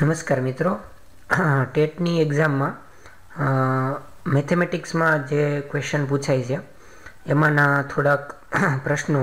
નમસ્કાર મિત્રો. ટેટની એક્ઝામમાં મેથેમેટિક્સમાં જે ક્વેશ્ચન પૂછાય છે, એમાંના થોડાક પ્રશ્નો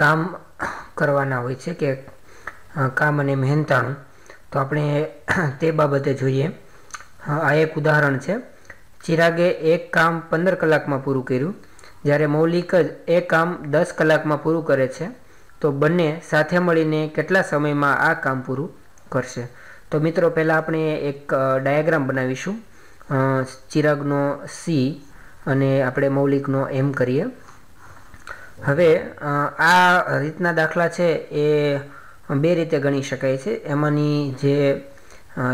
કામ કરવાના હોય છે કે કામ અને મહેનતાણું. તો આપણે તે બાબતે જોઈએ. આ એક ઉદાહરણ છે. ચિરાગે એક કામ પંદર કલાકમાં પૂરું કર્યું. જ્યારે મૌલિક જ એ કામ દસ કલાકમાં પૂરું કરે છે, તો બંને સાથે મળીને કેટલા સમયમાં આ કામ પૂરું? કરશે. તો મિત્રો, પહેલાં આપણે એક ડાયાગ્રામ બનાવીશું. ચિરાગનો સી અને આપણે મૌલિકનો એમ કરીએ. હવે આ રીતના દાખલા છે એ બે રીતે ગણી શકાય છે. એમાંની જે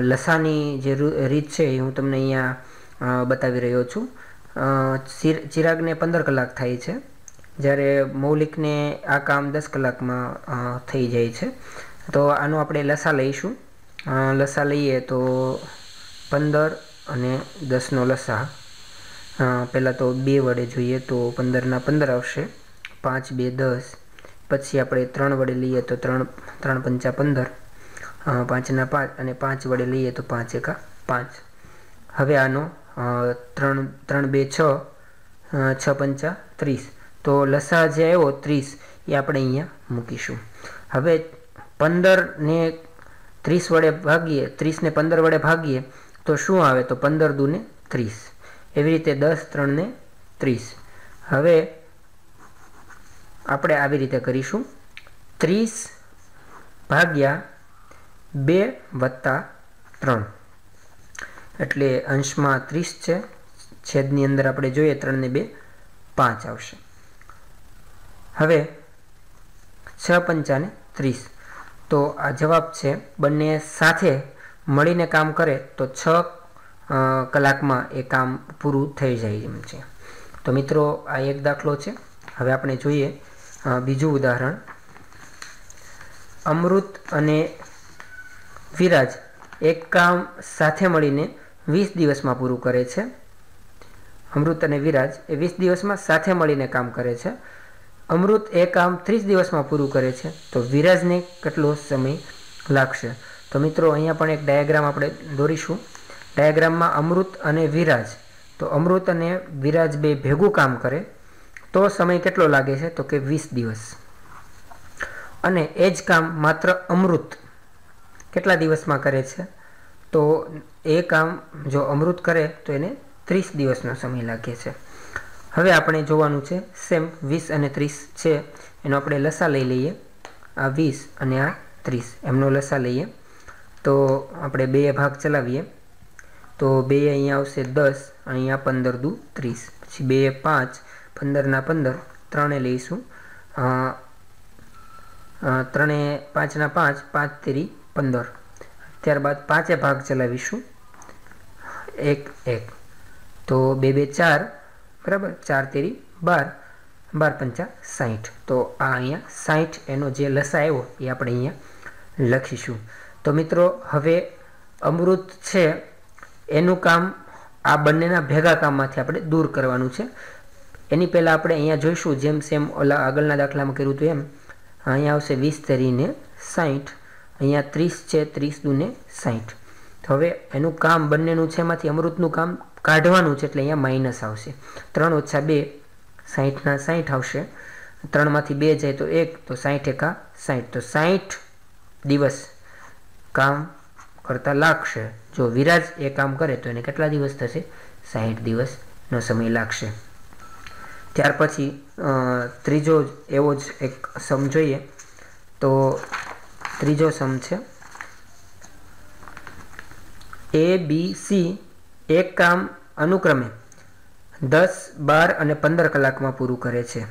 લસાની જે રીત છે એ હું તમને અહીંયા બતાવી રહ્યો છું. ચિરાગને પંદર કલાક થાય છે. જ્યારે મૌલિકને આ કામ દસ કલાકમાં થઈ જાય છે. તો આનો આપણે લસા લઈશું. લસા લઈએ તો પંદર અને દસનો લસા. પહેલાં તો બે વડે જોઈએ તો પંદરના પંદર આવશે. પાંચ, બે, દસ. પછી આપણે ત્રણ વડે લઈએ તો ત્રણ ત્રણ પંચા પંદર. પાંચના પાંચ અને પાંચ વડે લઈએ તો પાંચ એકા પાંચ. હવે આનો ત્રણ ત્રણ, બે, છ છ પંચા ત્રીસ. તો લસા જે આવ્યો ત્રીસ, એ આપણે અહીંયા મૂકીશું. હવે પંદરને ત્રીસ વડે ભાગીએ ત્રીસને પંદર વડે ભાગીએ, તો શું આવે? તો પંદર દૂને ત્રીસ. એવી રીતે દસ ત્રણને ત્રીસ. હવે આપણે આવી રીતે કરીશું. ત્રીસ ભાગ્યા બે વત્તા ત્રણ. એટલે અંશમાં ત્રીસ છે. છેદની અંદર આપણે જોઈએ ત્રણને બે પાંચ આવશે. હવે છ પંચાને ત્રીસ. તો આ જવાબ છે, બંને સાથે મળીને કામ કરે તો છ કલાકમાં એ કામ પૂરું થઈ જાય એમ છે. તો મિત્રો, આ એક દાખલો છે. હવે આપણે જોઈએ બીજું ઉદાહરણ. અમૃત અને વિરાજ એક કામ સાથે મળીને વીસ દિવસમાં પૂરું કરે છે. અમૃત અને વિરાજ એ વીસ દિવસમાં સાથે મળીને કામ કરે છે. અમૃત એ કામ ત્રીસ દિવસમાં પૂરું કરે છે. તો વિરાજને કેટલો સમય લાગશે? તો મિત્રો, અહીંયા પણ એક ડાયાગ્રામ આપણે દોરીશું. ડાયાગ્રામમાં અમૃત અને વિરાજ. તો અમૃત અને વિરાજ બે ભેગું કામ કરે. તો સમય કેટલો લાગે છે? તો કે વીસ દિવસ. અને એ જ કામ માત્ર અમૃત કેટલા દિવસમાં કરે છે? તો એ કામ જો અમૃત કરે, તો એને ત્રીસ દિવસનો સમય લાગે છે. હવે આપણે જોવાનું છે સેમ વીસ અને ત્રીસ છે. એનો આપણે લસા લઈ લઈએ. આ વીસ અને આ ત્રીસ, એમનો લસા લઈએ. તો આપણે બે ભાગ ચલાવીએ. તો બે અહીંયા આવશે દસ, અહીંયા પંદર દુ ત્રીસ. પછી બે પાંચ પંદરના પંદર, ત્રણે લઈશું. ત્રણે પાંચના પાંચ પાંચ તેરી પંદર. ત્યારબાદ પાંચે ભાગ ચલાવીશું. એક એક. તો બે બે, ચાર. બરાબર? ચાર તેરી બાર. બાર પંચા સાઠ તો આ અહીંયા સાઠ એનો જે લસા આવ્યો, એ આપણે અહીંયા લખીશું. તો મિત્રો, હવે અમૃત છે, એનું કામ આ બંનેના ભેગા કામમાંથી આપણે દૂર કરવાનું છે. એની પહેલાં આપણે અહીંયા જોઈશું, જેમ સેમ ઓલા આગળના દાખલામાં કર્યું હતું એમ. અહીંયા આવશે વીસ તેરીને સાઠ અહીંયા ત્રીસ છે, ત્રીસ દૂને તો હવે એનું કામ બંનેનું છે, એમાંથી અમૃતનું કામ કાઢવાનું છે એટલે અહીંયા માઇનસ આવશે. ત્રણ ઓછા બે સાહીઠના સાહીઠ આવશે. ત્રણમાંથી બે જાય તો એક, તો સાહીઠ એકા સાહીઠ તો સાહીઠ દિવસ કામ કરતાં લાગશે. જો વિરાજ એ કામ કરે તો એને કેટલા દિવસ થશે? સાહીઠ દિવસનો સમય લાગશે. ત્યાર પછી ત્રીજો એવો જ એક સમ જોઈએ. તો ત્રીજો સમ છે. એ બી સી એક કામ અનુક્રમે દસ, બાર અને પંદર કલાકમાં પૂરું કરે છે.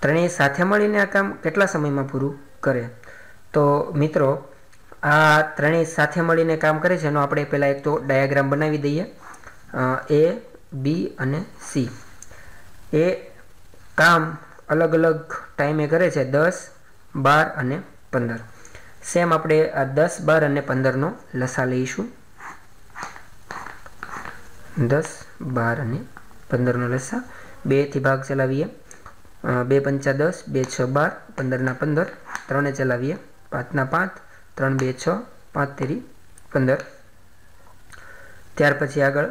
ત્રણેય સાથે મળીને આ કામ કેટલા સમયમાં પૂરું કરે? તો મિત્રો, આ ત્રણેય સાથે મળીને કામ કરે છે એનો આપણે પહેલાં એક તો ડાયાગ્રામ બનાવી દઈએ. એ, બી અને સી. એ કામ અલગ અલગ ટાઈમે કરે છે, દસ, બાર અને પંદર. સેમ આપણે આ દસ, બાર અને પંદરનો લસા લઈશું. દસ, બાર અને પંદરનો લસા. બેથી ભાગ ચલાવીએ. બે પંચા દસ, બે છ બાર, પંદરના પંદર, ત્રણે ચલાવીએ. પાંચના પાંચ, ત્રણ બે છ, પાંચ તેરી પંદર. ત્યાર પછી આગળ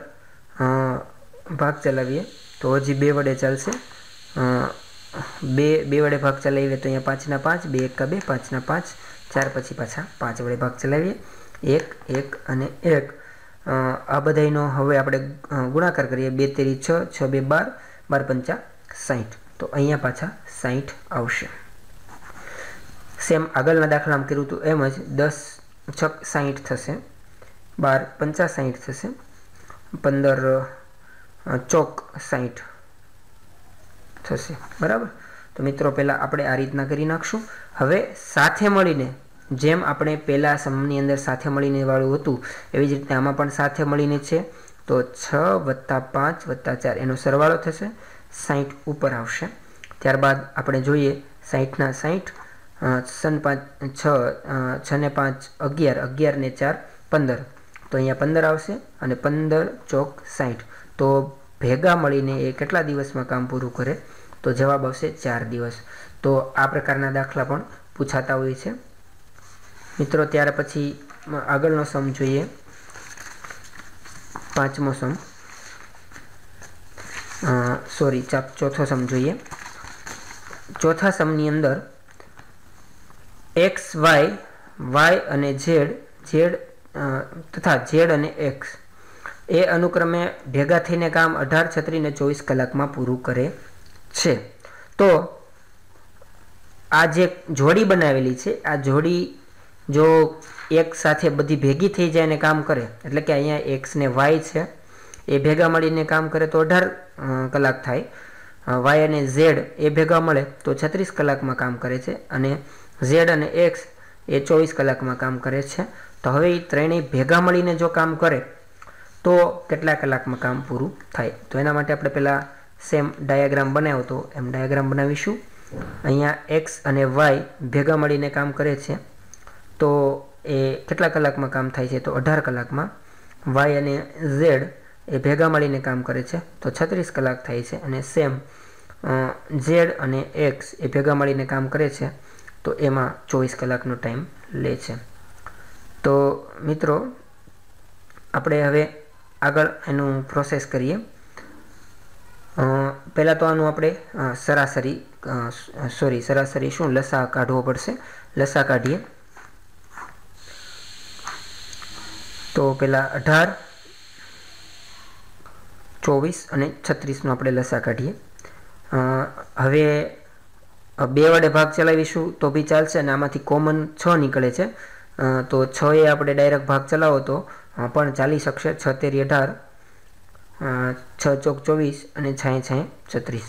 ભાગ ચલાવીએ. તો હજી બે વડે ચાલશે. બે બે વડે ભાગ ચલાવીએ તો અહીંયા પાંચના પાંચ, બે એકા બે, પાંચના પાંચ. ચાર પછી પાછા પાંચ વડે ભાગ ચલાવીએ. એક એક અને એક. આ બધાનો હવે આપણે ગુણાકાર કરીએ. બે તેરી છ છ બે બાર બાર પંચા સાહીઠ તો અહીંયા પાછા સાહીઠ આવશે. સેમ આગળના દાખલામાં કર્યું હતું એમ જ દસ છક સાહીઠ થશે, બાર પંચા સાહીઠ થશે, પંદર ચોક સાહીઠ થશે. બરાબર? તો મિત્રો, પહેલાં આપણે આ રીતના કરી નાખશું. હવે સાથે મળીને જેમ આપણે પહેલાં સમની અંદર સાથે મળીને વાળું હતું, એવી જ રીતે આમાં પણ સાથે મળીને છે. તો છ વત્તા પાંચ વત્તા ચાર, એનો સરવાળો થશે સાહીઠ ઉપર આવશે. ત્યારબાદ આપણે જોઈએ સાહીઠના સાહીઠ સન પાંચ, છ છ ને પાંચ, અગિયાર અગિયાર ને ચાર, પંદર. તો અહીંયા પંદર આવશે અને પંદર ચોક સાહીઠ તો ભેગા મળીને એ કેટલા દિવસમાં કામ પૂરું કરે? તો જવાબ આવશે ચાર દિવસ. તો આ પ્રકારના દાખલા પણ પૂછાતા હોય છે. મિત્રો, ત્યાર પછી આગળનો સમ જોઈએ. પાંચમો સમ. સોરી ચોથો સમ જોઈએ. ચોથા સમની અંદર એક્સ, વાય વાય અને ઝેડ ઝેડ તથા ઝેડ અને એક્સ. એ અનુક્રમે ભેગા થઈને કામ અઢાર છત્રીને ચોવીસ કલાકમાં પૂરું કરે છે. તો આ જે જોડી બનાવેલી છે, આ જોડી જો એક સાથે બધી ભેગી થઈ જાય અને કામ કરે, એટલે કે અહીંયા એક્સ ને વાય છે, એ ભેગા મળીને કામ કરે તો અઢાર કલાક થાય. વાય અને ઝેડ એ ભેગા મળે તો છત્રીસ કલાકમાં કામ કરે છે અને ઝેડ અને એક્સ એ ચોવીસ કલાકમાં કામ કરે છે. તો હવે એ ત્રણેય ભેગા મળીને જો કામ કરે, તો કેટલા કલાકમાં કામ પૂરું થાય? તો એના માટે આપણે પહેલાં સેમ ડાયાગ્રામ બનાવ્યો તો એમ ડાયાગ્રામ બનાવીશું. અહીંયા એક્સ અને વાય ભેગા મળીને કામ કરે છે. તો એ કેટલા કલાકમાં કામ થાય છે? તો અઢાર કલાકમાં. વાય અને ઝેડ એ ભેગા મળીને કામ કરે છે. તો છત્રીસ કલાક થાય છે અને સેમ ઝેડ અને એક્સ એ ભેગા મળીને કામ કરે છે. તો એમાં ચોવીસ કલાકનો ટાઈમ લે છે. તો મિત્રો, આપણે હવે આગળ એનું પ્રોસેસ કરીએ. પહેલાં તો આનું આપણે સરાસરી સોરી, સરાસરી શું? લસા કાઢવો પડશે. લસા કાઢીએ. તો પહેલાં અઢાર, ચોવીસ અને છત્રીસનો આપણે લસા કાઢીએ. હવે બે વડે ભાગ ચલાવીશું તો બી ચાલશે અને આમાંથી કોમન છ નીકળે છે. તો છ એ આપણે ડાયરેક્ટ ભાગ ચલાવો તો પણ ચાલી શકશે છ તેરી અઢાર છ ચોક ચોવીસ અને છાંય છાંય છત્રીસ.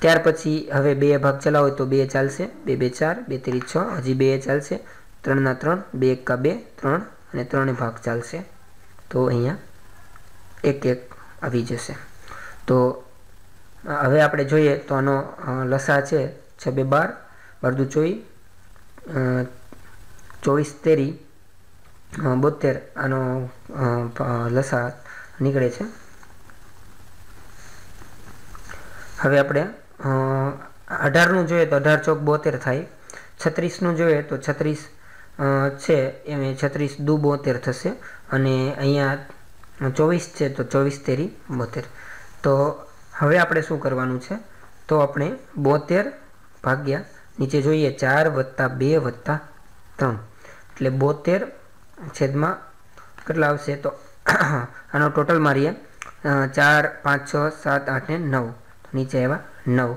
ત્યાર પછી હવે બે ભાગ ચલાવો તો બે ચાલશે, બે બે ચાર, બે તેરી છ, હજી બે ચાલશે. ત્રણના ત્રણ, બે એકા બે, ત્રણ અને ત્રણે ભાગ ચાલશે. તો અહીંયા એક એક આવી જશે. તો હવે આપણે જોઈએ તો આનો લસા છે છબે બાર બારદુ ચોવીસ ચોવીસ તેરી બોતેર આનો લસા નીકળે છે. હવે આપણે અઢારનું જોઈએ તો અઢાર ચોક બોતેર થાય. છત્રીસનું જોઈએ તો છત્રીસ છે, એમ છત્રીસ દુ બોતેર થશે અને અહીંયા ચોવીસ છે તો ચોવીસ તેરી બોતેર. તો હવે આપણે શું કરવાનું છે? તો આપણે બોતેર ભાગ્યા નીચે જોઈએ ચાર વત્તા બે વત્તા ત્રણ. એટલે બોતેર છેદમાં કેટલા આવશે? તો આનો ટોટલ મારીએ. ચાર, પાંચ, છ, સાત, આઠ ને નવ. નીચે એવા નવ.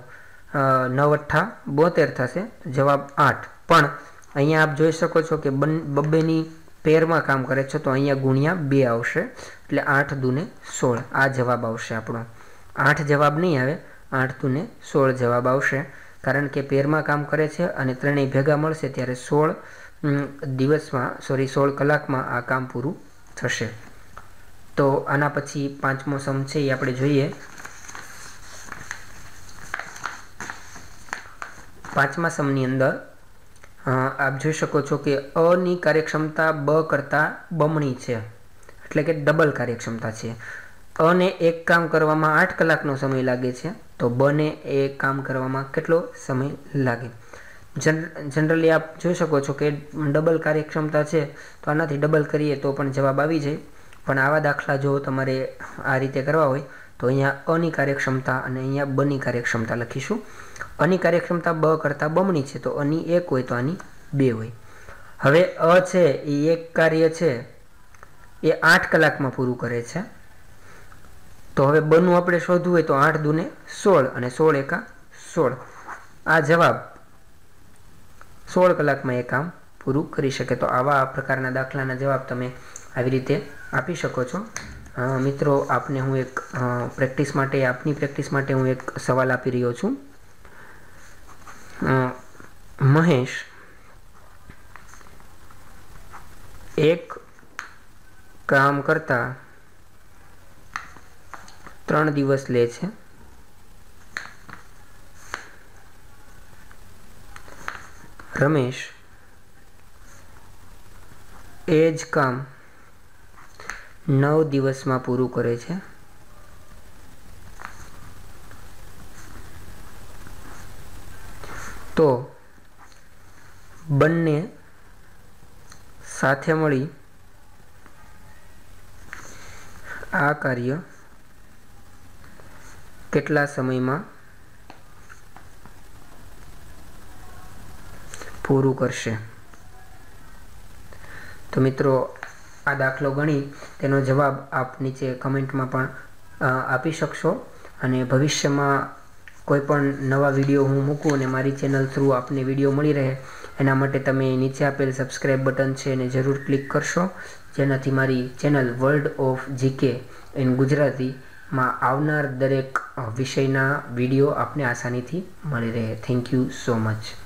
નવ અઠ્ઠા બોતેર થશે, જવાબ આઠ. પણ અહીંયા આપ જોઈ શકો છો કે બન, બબ્બેની પેરમાં કામ કરે છે, તો અહીંયા ગુણ્યા બે આવશે, એટલે આઠ દુને સોળ. આ જવાબ આવશે આપણો. આઠ જવાબ નહીં આવે, આઠ દુને સોળ જવાબ આવશે. કારણ કે પેરમાં કામ કરે છે અને ત્રણેય ભેગા મળશે ત્યારે સોળ દિવસમાં સોરી સોળ કલાકમાં આ કામ પૂરું થશે. તો આના પછી પાંચમો સમ છે એ આપણે જોઈએ. પાંચમા સમની અંદર આપ જોઈ શકો છો કે અની કાર્યક્ષમતા બ કરતાં બમણી છે. એટલે કે ડબલ કાર્યક્ષમતા છે. અને એક કામ કરવામાં આઠ કલાકનો સમય લાગે છે, તો બને એ કામ કરવામાં કેટલો સમય લાગે? જનરલી આપ જોઈ શકો છો કે ડબલ કાર્યક્ષમતા છે, તો આનાથી ડબલ કરીએ તો પણ જવાબ આવી જાય. પણ આવા દાખલા જો તમારે આ રીતે કરવા હોય તો અહીંયા અની કાર્યક્ષમતા અને અહીંયા બની કાર્યક્ષમતા લખીશું. અની કાર્યક્ષમતા બ કરતાં બમણી છે, તો અની એક હોય તો આની બે હોય. હવે અ છે એ એક કાર્ય છે, એ આઠ કલાકમાં પૂરું કરે છે. તો હવે બનું આપણે શોધવું હોય તો આઠ દુને સોળ અને સોળ એકા સોળ. આ જવાબ સોળ કલાકમાં એ કામ પૂરું કરી શકે. તો આવા પ્રકારના દાખલાના જવાબ તમે આવી રીતે આપી શકો છો. મિત્રો, આપને હું એક પ્રેક્ટિસ માટે, આપની પ્રેક્ટિસ માટે હું એક સવાલ આપી રહ્યો છું. મહેશ, એક કામ કરતા ત્રણ દિવસ લે છે. રમેશ, એ જ કામ નવ દિવસમાં પૂરું કરે છે. તો બંને સાથે મળી આ કાર્ય કેટલા સમયમાં પૂરું કરશે? તો મિત્રો આ દાખલો ગણી તેનો જવાબ આપ નીચે કમેન્ટમાં પણ આપી શકશો. અને ભવિષ્યમાં કોઈ પણ નવા વીડિયો હું મૂકું અને મારી ચેનલ થ્રુ આપને વીડિયો મળી રહે, એના માટે તમે નીચે આપેલ સબસ્ક્રાઈબ બટન છે એને જરૂર ક્લિક કરશો. જેનાથી મારી channel world of GK in ગુજરાતીમાં આવનાર દરેક વિષયના વીડિયો આપને આસાનીથી મળી રહે. Thank you so much.